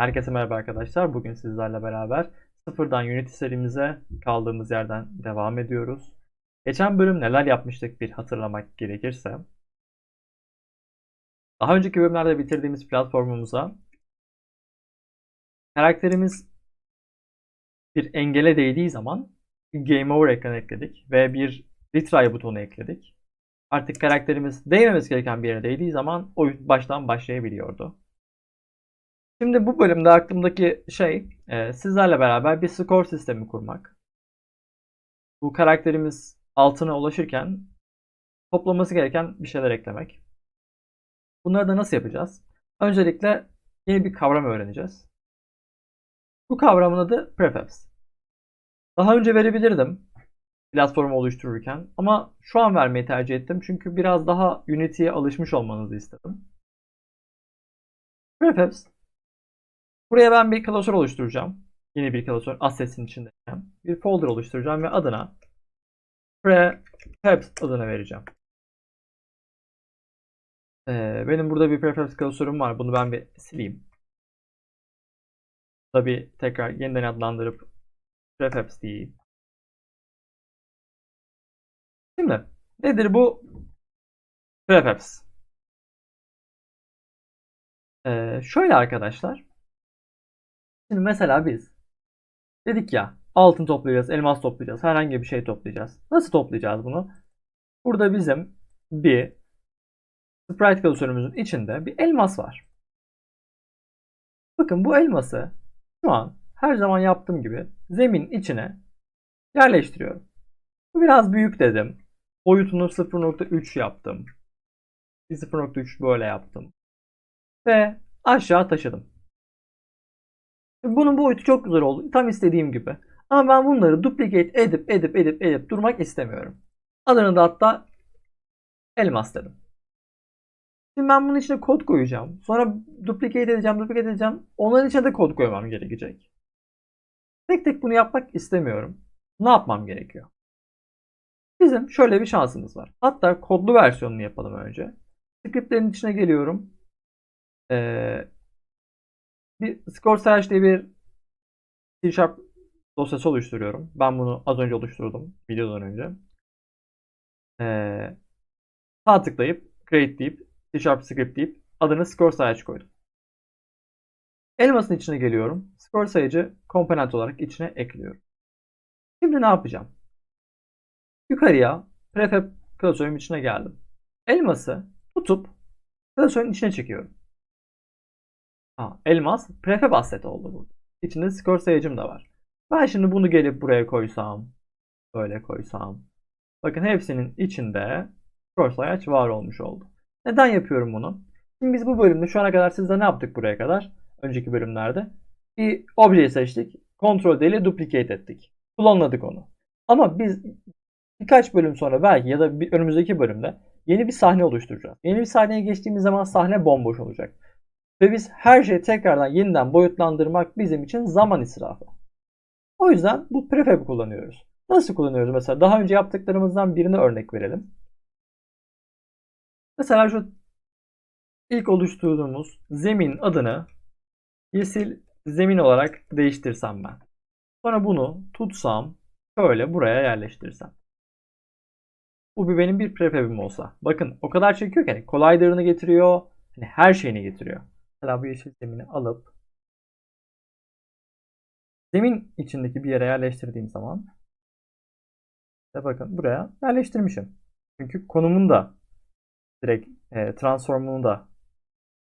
Herkese merhaba arkadaşlar. Bugün sizlerle beraber sıfırdan Unity serimize kaldığımız yerden devam ediyoruz. Geçen bölüm neler yapmıştık bir hatırlamak gerekirse. Daha önceki bölümlerde bitirdiğimiz platformumuza karakterimiz bir engele değdiği zaman Game Over ekranı ekledik ve bir Retry butonu ekledik. Artık karakterimiz değmemesi gereken bir yere değdiği zaman oyun baştan başlayabiliyordu. Şimdi bu bölümde aklımdaki şey e, sizlerle beraber bir skor sistemi kurmak. Bu karakterimiz altına ulaşırken toplaması gereken bir şeyler eklemek. Bunları da nasıl yapacağız? Öncelikle yeni bir kavram öğreneceğiz. Bu kavramın adı prefabs. Daha önce verebilirdim platformu oluştururken ama şu an vermeyi tercih ettim çünkü biraz daha Unity'ye alışmış olmanızı istedim. Prefabs Buraya ben bir klasör oluşturacağım. Yeni bir klasör assets'in içindeyken. Bir folder oluşturacağım ve adına prefabs adını vereceğim. Ee, benim burada bir prefabs klasörüm var. Bunu ben bir sileyim. Tabi tekrar yeniden adlandırıp prefabs diyeyim. Şimdi nedir bu prefabs? Ee, şöyle arkadaşlar. Şimdi mesela biz dedik ya altın toplayacağız, elmas toplayacağız, herhangi bir şey toplayacağız. Nasıl toplayacağız bunu? Burada bizim bir sprite klasörümüzün içinde bir elmas var. Bakın bu elması şu an her zaman yaptığım gibi zemin içine yerleştiriyorum. Bu biraz büyük dedim. Boyutunu 0.3 yaptım. 0.3 böyle yaptım. Ve aşağı taşıdım. Bunun boyutu çok güzel oldu. Tam istediğim gibi. Ama ben bunları duplicate edip edip edip edip durmak istemiyorum. Adını da hatta elmas dedim. Şimdi ben bunun içine kod koyacağım. Sonra duplicate edeceğim, duplicate edeceğim. Onların içine de kod koymam gerekecek. Tek tek bunu yapmak istemiyorum. Ne yapmam gerekiyor? Bizim şöyle bir şansımız var. Hatta kodlu versiyonunu yapalım önce. Scriptlerin içine geliyorum. Ee, bir score search diye bir C Sharp dosyası oluşturuyorum. Ben bunu az önce oluşturdum. Videodan önce. Ee, sağ tıklayıp create deyip C Sharp script deyip adını score search koydum. Elmasın içine geliyorum. Score sayıcı komponent olarak içine ekliyorum. Şimdi ne yapacağım? Yukarıya prefab klasörüm içine geldim. Elması tutup klasörün içine çekiyorum. Ha, elmas prefab asset oldu bu. İçinde skor sayıcım da var. Ben şimdi bunu gelip buraya koysam, böyle koysam. Bakın hepsinin içinde skor var olmuş oldu. Neden yapıyorum bunu? Şimdi biz bu bölümde şu ana kadar sizde ne yaptık buraya kadar? Önceki bölümlerde. Bir objeyi seçtik. Ctrl D ile duplicate ettik. Kullanladık onu. Ama biz birkaç bölüm sonra belki ya da bir önümüzdeki bölümde yeni bir sahne oluşturacağız. Yeni bir sahneye geçtiğimiz zaman sahne bomboş olacak. Ve biz her şeyi tekrardan yeniden boyutlandırmak bizim için zaman israfı. O yüzden bu prefab kullanıyoruz. Nasıl kullanıyoruz mesela? Daha önce yaptıklarımızdan birine örnek verelim. Mesela şu ilk oluşturduğumuz zemin adını yeşil zemin olarak değiştirsem ben. Sonra bunu tutsam şöyle buraya yerleştirsem. Bu bir benim bir prefabim olsa. Bakın o kadar çekiyor ki hani collider'ını getiriyor. Hani her şeyini getiriyor. Mesela bu yeşil zemini alıp zemin içindeki bir yere yerleştirdiğim zaman işte bakın buraya yerleştirmişim. Çünkü konumun da direkt e, transformunu da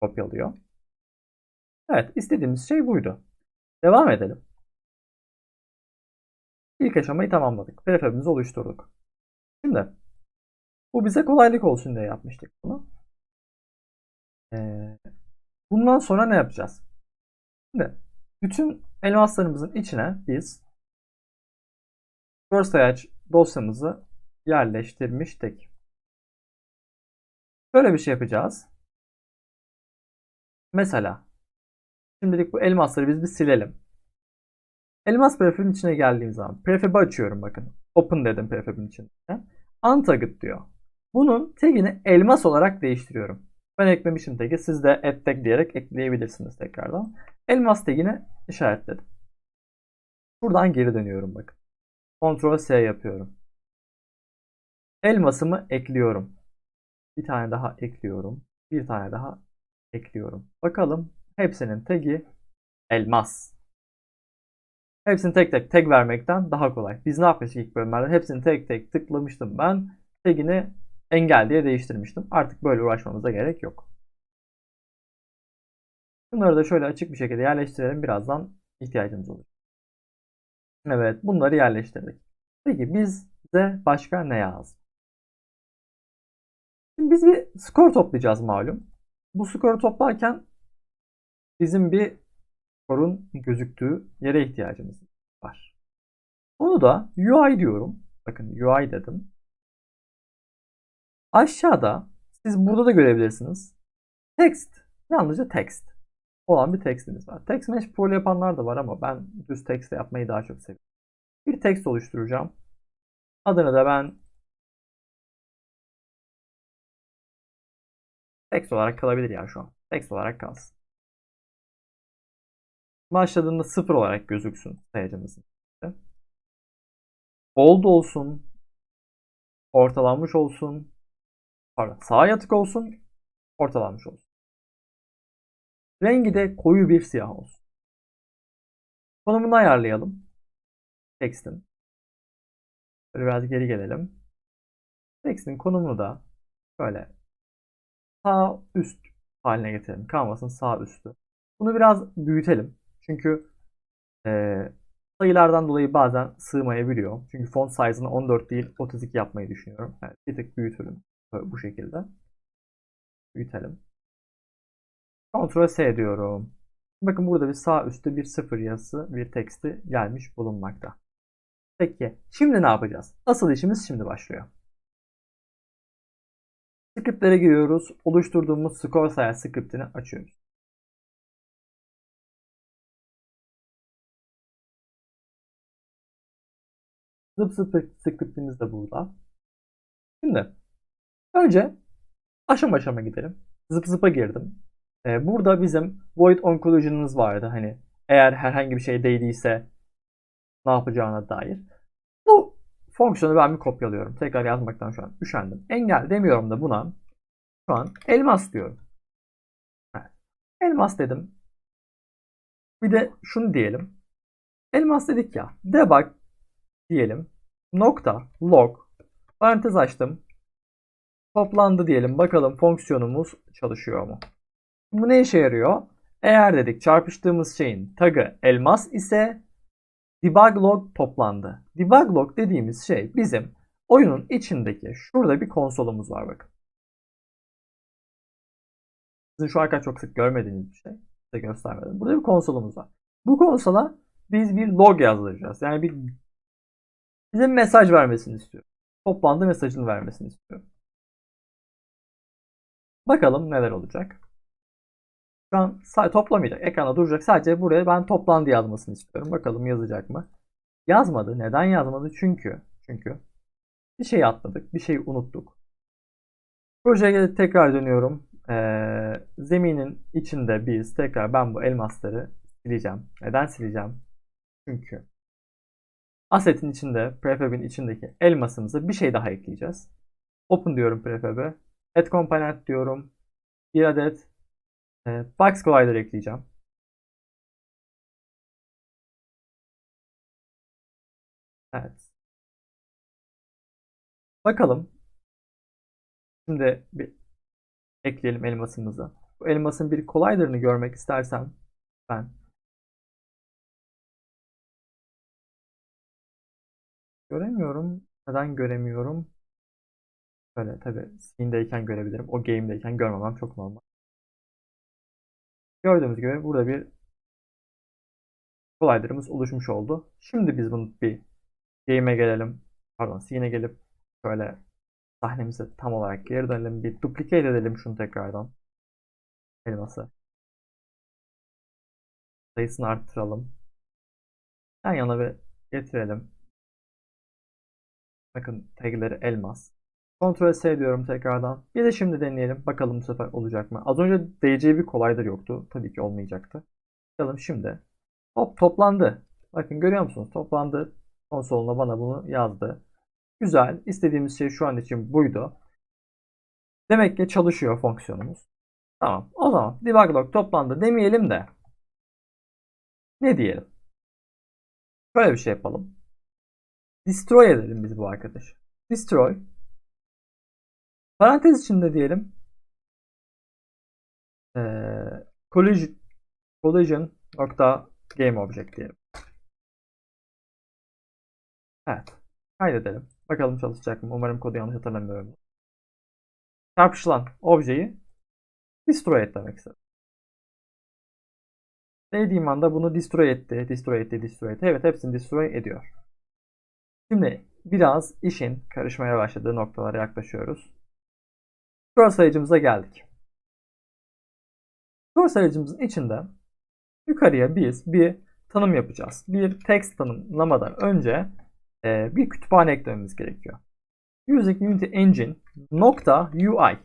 kopyalıyor. Evet istediğimiz şey buydu. Devam edelim. İlk aşamayı tamamladık. Prefabimizi oluşturduk. Şimdi bu bize kolaylık olsun diye yapmıştık bunu. Ee, Bundan sonra ne yapacağız? Şimdi bütün elmaslarımızın içine biz first sayaç dosyamızı yerleştirmiştik. Böyle bir şey yapacağız. Mesela şimdilik bu elmasları biz bir silelim. Elmas prefab'in içine geldiğim zaman prefab'ı açıyorum bakın. Open dedim prefab'in içinde. Untagged diyor. Bunun tagini elmas olarak değiştiriyorum. Ben eklemişim tag'i. Siz de add tag diyerek ekleyebilirsiniz tekrardan. Elmas tagini işaretledim. Buradan geri dönüyorum bakın. Ctrl S yapıyorum. Elmasımı ekliyorum. Bir tane daha ekliyorum. Bir tane daha ekliyorum. Bakalım hepsinin tagi elmas. Hepsini tek tek tag vermekten daha kolay. Biz ne yapmıştık ilk bölümlerde? Hepsini tek tek tıklamıştım ben. Tagini engel diye değiştirmiştim. Artık böyle uğraşmamıza gerek yok. Bunları da şöyle açık bir şekilde yerleştirelim. Birazdan ihtiyacımız olur. Evet bunları yerleştirdik. Peki bizde başka ne lazım? Şimdi biz bir skor toplayacağız malum. Bu skoru toplarken bizim bir skorun gözüktüğü yere ihtiyacımız var. Onu da UI diyorum. Bakın UI dedim. Aşağıda siz burada da görebilirsiniz. Text. Yalnızca text olan bir textimiz var. Text mesh pool yapanlar da var ama ben düz text yapmayı daha çok seviyorum. Bir text oluşturacağım. Adını da ben text olarak kalabilir ya şu an. Text olarak kalsın. Başladığında sıfır olarak gözüksün sayacımızın. Bold olsun. Ortalanmış olsun. Pardon, sağa yatık olsun. Ortalanmış olsun. Rengi de koyu bir siyah olsun. Konumunu ayarlayalım. Text'in. Böyle biraz geri gelelim. Text'in konumunu da böyle sağ üst haline getirelim. Canvas'ın sağ üstü. Bunu biraz büyütelim. Çünkü e, sayılardan dolayı bazen sığmayabiliyor. Çünkü font size'ını 14 değil 32 yapmayı düşünüyorum. Yani bir tık büyütelim. Bu şekilde. Büyütelim. Ctrl S diyorum. Bakın burada bir sağ üstte bir sıfır yazısı, bir teksti gelmiş bulunmakta. Peki şimdi ne yapacağız? Asıl işimiz şimdi başlıyor. Scriptlere giriyoruz. Oluşturduğumuz skor sayar scriptini açıyoruz. Zıp zıp scriptimiz de burada. Şimdi önce aşama aşama gidelim. Zıp zıpa girdim. Ee, burada bizim void on collision'ımız vardı. Hani eğer herhangi bir şey değdiyse ne yapacağına dair. Bu fonksiyonu ben bir kopyalıyorum. Tekrar yazmaktan şu an üşendim. Engel demiyorum da buna. Şu an elmas diyorum. Elmas dedim. Bir de şunu diyelim. Elmas dedik ya. Debug diyelim. Nokta log parantez açtım. Toplandı diyelim. Bakalım fonksiyonumuz çalışıyor mu? Bu ne işe yarıyor? Eğer dedik çarpıştığımız şeyin tagı elmas ise debug log toplandı. Debug log dediğimiz şey bizim oyunun içindeki şurada bir konsolumuz var bakın. Sizin şu arka çok sık görmediğiniz bir şey. Size göstermedim. Burada bir konsolumuz var. Bu konsola biz bir log yazdıracağız. Yani bir bize mesaj vermesini istiyorum. Toplandı mesajını vermesini istiyorum. Bakalım neler olacak. Şu an toplamayacak. Ekranda duracak. Sadece buraya ben toplandı yazmasını istiyorum. Bakalım yazacak mı? Yazmadı. Neden yazmadı? Çünkü çünkü bir şey atladık. Bir şey unuttuk. Projeye tekrar dönüyorum. Ee, zeminin içinde biz tekrar ben bu elmasları sileceğim. Neden sileceğim? Çünkü Asset'in içinde, prefab'in içindeki elmasımıza bir şey daha ekleyeceğiz. Open diyorum prefab'e. Add component diyorum. Bir adet e, box collider ekleyeceğim. Evet. Bakalım. Şimdi bir ekleyelim elmasımızı. Bu elmasın bir collider'ını görmek istersem ben Göremiyorum. Neden göremiyorum? Böyle tabi scene'deyken görebilirim. O game'deyken görmemem çok normal. Gördüğümüz gibi burada bir collider'ımız oluşmuş oldu. Şimdi biz bunu bir game'e gelelim. Pardon scene'e gelip şöyle sahnemize tam olarak geri dönelim. Bir duplicate edelim şunu tekrardan. Elması. Sayısını arttıralım. Yan yana bir getirelim. Bakın tagleri elmas. Ctrl S diyorum tekrardan. Bir de şimdi deneyelim. Bakalım bu sefer olacak mı? Az önce DC bir kolaydır yoktu. Tabii ki olmayacaktı. Bakalım şimdi. Hop toplandı. Bakın görüyor musunuz? Toplandı. Konsoluna bana bunu yazdı. Güzel. İstediğimiz şey şu an için buydu. Demek ki çalışıyor fonksiyonumuz. Tamam. O zaman debug log toplandı demeyelim de ne diyelim? Şöyle bir şey yapalım. Destroy edelim biz bu arkadaşı. Destroy. Parantez içinde diyelim. Ee, collision, collision nokta game object diyelim. Evet. Kaydedelim. Bakalım çalışacak mı? Umarım kodu yanlış hatırlamıyorum. Çarpışılan objeyi destroy et demek istedim. Dediğim anda bunu destroy etti, destroy etti, destroy etti. Evet hepsini destroy ediyor. Şimdi biraz işin karışmaya başladığı noktalara yaklaşıyoruz. Skor sayıcımıza geldik. Skor sayıcımızın içinde yukarıya biz bir tanım yapacağız. Bir text tanımlamadan önce e, bir kütüphane eklememiz gerekiyor. Using Unity Engine nokta UI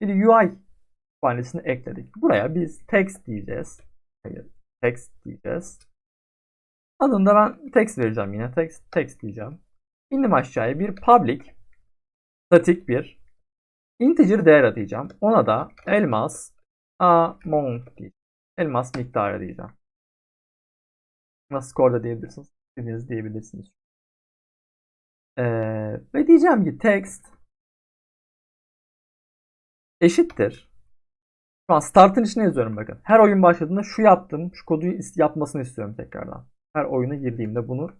bir UI kütüphanesini ekledik. Buraya biz text diyeceğiz. Hayır, text diyeceğiz. Adında ben text vereceğim yine. Text, text diyeceğim. İndim aşağıya bir public statik bir integer değer atayacağım. Ona da elmas amount diyeceğim. Elmas miktarı diyeceğim. Nasıl score diyebilirsiniz. İstediğiniz diyebilirsiniz. Ee, ve diyeceğim ki text eşittir. Şu an startın içine yazıyorum bakın. Her oyun başladığında şu yaptım, şu kodu yapmasını istiyorum tekrardan. Her oyuna girdiğimde bunu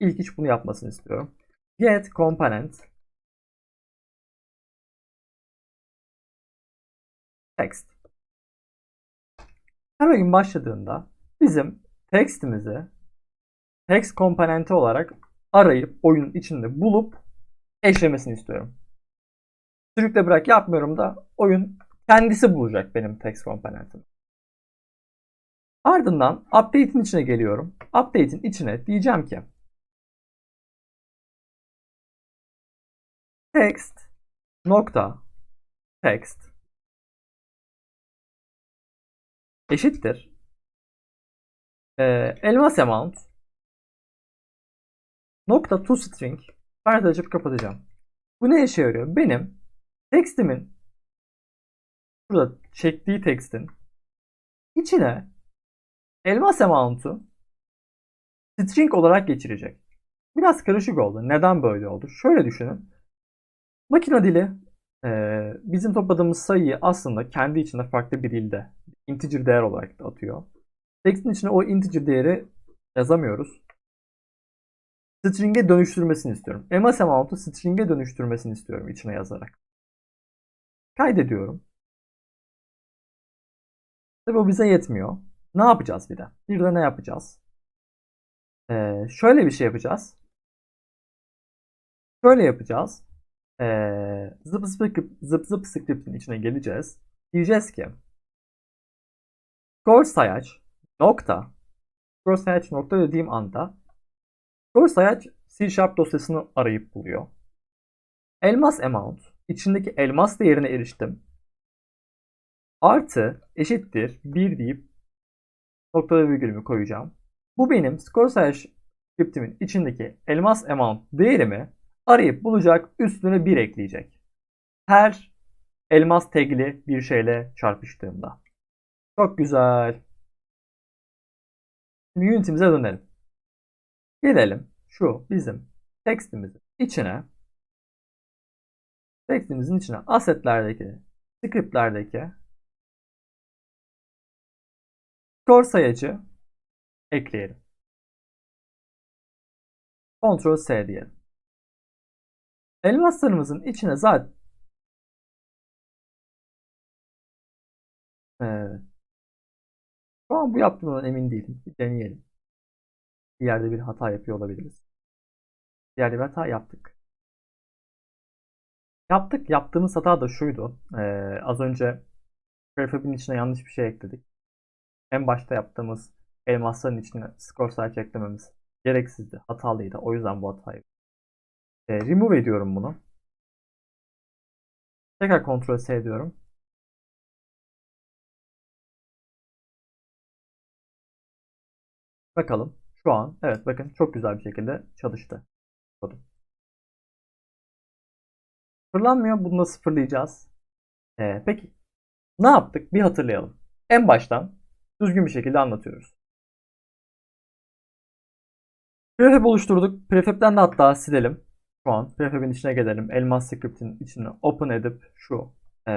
ilk iş bunu yapmasını istiyorum. Get component text. Her oyun başladığında bizim textimizi text komponenti olarak arayıp oyunun içinde bulup eşlemesini istiyorum. Sürükle bırak yapmıyorum da oyun kendisi bulacak benim text komponentimi. Ardından update'in içine geliyorum. Update'in içine diyeceğim ki text nokta text eşittir e, elmas amount nokta toString parantez açıp kapatacağım. Bu ne işe yarıyor? Benim textimin burada çektiği tekstin içine elmas amount'u string olarak geçirecek. Biraz karışık oldu. Neden böyle oldu? Şöyle düşünün. Makine dili e, bizim topladığımız sayıyı aslında kendi içinde farklı bir dilde integer değer olarak da atıyor. Text'in içine o integer değeri yazamıyoruz. String'e dönüştürmesini istiyorum. Elmas amount'u string'e dönüştürmesini istiyorum içine yazarak. Kaydediyorum. Tabi bu bize yetmiyor. Ne yapacağız bir de? Bir de ne yapacağız? Ee, şöyle bir şey yapacağız. Şöyle yapacağız. Ee, zıp zıp zıp zıp script'in içine geleceğiz. Diyeceğiz ki score sayaç nokta score sayaç nokta dediğim anda score sayaç C Sharp dosyasını arayıp buluyor. Elmas amount içindeki elmas değerine eriştim. Artı eşittir 1 deyip nokta ve virgülümü koyacağım. Bu benim score sayaç scriptimin içindeki elmas amount değerimi arayıp bulacak üstüne 1 ekleyecek. Her elmas tagli bir şeyle çarpıştığımda. Çok güzel. Şimdi Unity'mize dönelim. Gelelim şu bizim textimizin içine textimizin içine assetlerdeki scriptlerdeki skor sayacı ekleyelim. Ctrl S diyelim. Elmaslarımızın içine zaten Şu bu yaptığımdan emin değilim. Bir deneyelim. Bir yerde bir hata yapıyor olabiliriz. Bir yerde bir hata yaptık. Yaptık. Yaptığımız hata da şuydu. Ee, az önce prefab'in içine yanlış bir şey ekledik. En başta yaptığımız elmasların içine skor sayıcı eklememiz gereksizdi. Hatalıydı. O yüzden bu hatayı. Ee, remove ediyorum bunu. Tekrar Ctrl S diyorum. Bakalım. Şu an evet bakın çok güzel bir şekilde çalıştı. Sıfırlanmıyor. Bunu da sıfırlayacağız. Ee, peki ne yaptık? Bir hatırlayalım. En baştan düzgün bir şekilde anlatıyoruz. Prefab oluşturduk. Prefab'den de hatta silelim. Şu an prefab'in içine gelelim. Elmas script'in içine open edip şu e,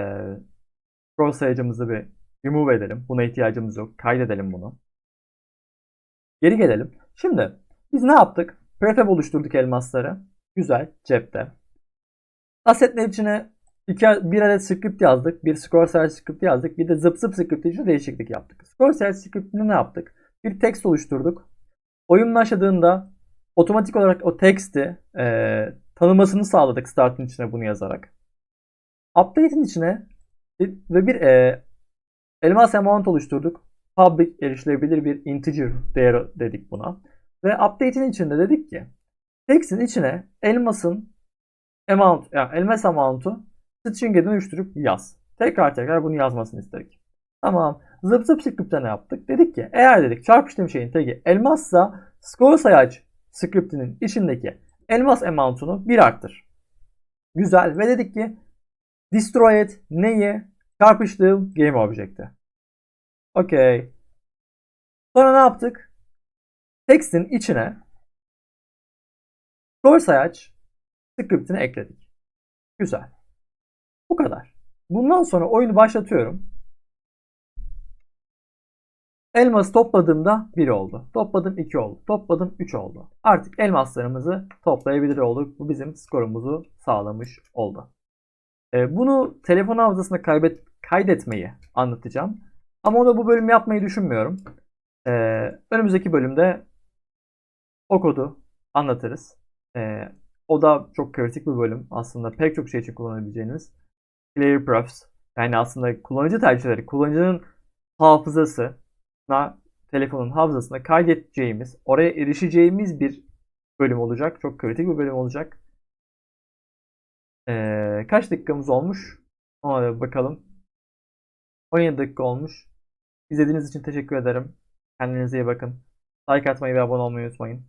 scroll sayacımızı bir remove edelim. Buna ihtiyacımız yok. Kaydedelim bunu. Geri gelelim. Şimdi biz ne yaptık? Prefab oluşturduk elmasları. Güzel. Cepte. Assetler içine iki, bir adet script yazdık. Bir search script yazdık. Bir de zıp zıp script için değişiklik yaptık. Scroll search scriptinde ne yaptık? Bir text oluşturduk. Oyun başladığında otomatik olarak o text'i e, tanımasını sağladık start'ın içine bunu yazarak. Update'in içine bir, ve bir e, elmas amount oluşturduk. Public erişilebilir bir integer değeri dedik buna. Ve update'in içinde dedik ki text'in içine elmasın amount, yani elmas amount'u string'e dönüştürüp yaz. Tekrar tekrar bunu yazmasını istedik. Tamam. Zıp zıp script'te ne yaptık? Dedik ki eğer dedik çarpıştığım şeyin tagi elmassa score sayaç script'inin içindeki elmas amount'unu bir arttır. Güzel. Ve dedik ki destroy et neyi? Çarpıştığım game object'i. Okey. Sonra ne yaptık? Text'in içine score sayaç script'ini ekledik. Güzel. Bu kadar. Bundan sonra oyunu başlatıyorum. Elması topladığımda 1 oldu. Topladım 2 oldu. Topladım 3 oldu. Artık elmaslarımızı toplayabilir olduk. Bu bizim skorumuzu sağlamış oldu. Ee, bunu telefon hafızasına kaybet, kaydetmeyi anlatacağım. Ama onu bu bölüm yapmayı düşünmüyorum. Ee, önümüzdeki bölümde o kodu anlatırız. Ee, o da çok kritik bir bölüm. Aslında pek çok şey için kullanabileceğiniz. Player Profs. Yani aslında kullanıcı tercihleri, kullanıcının hafızası, telefonun hafızasına kaydedeceğimiz, oraya erişeceğimiz bir bölüm olacak. Çok kritik bir bölüm olacak. Ee, kaç dakikamız olmuş? Ona da bakalım. 17 dakika olmuş. İzlediğiniz için teşekkür ederim. Kendinize iyi bakın. Like atmayı ve abone olmayı unutmayın.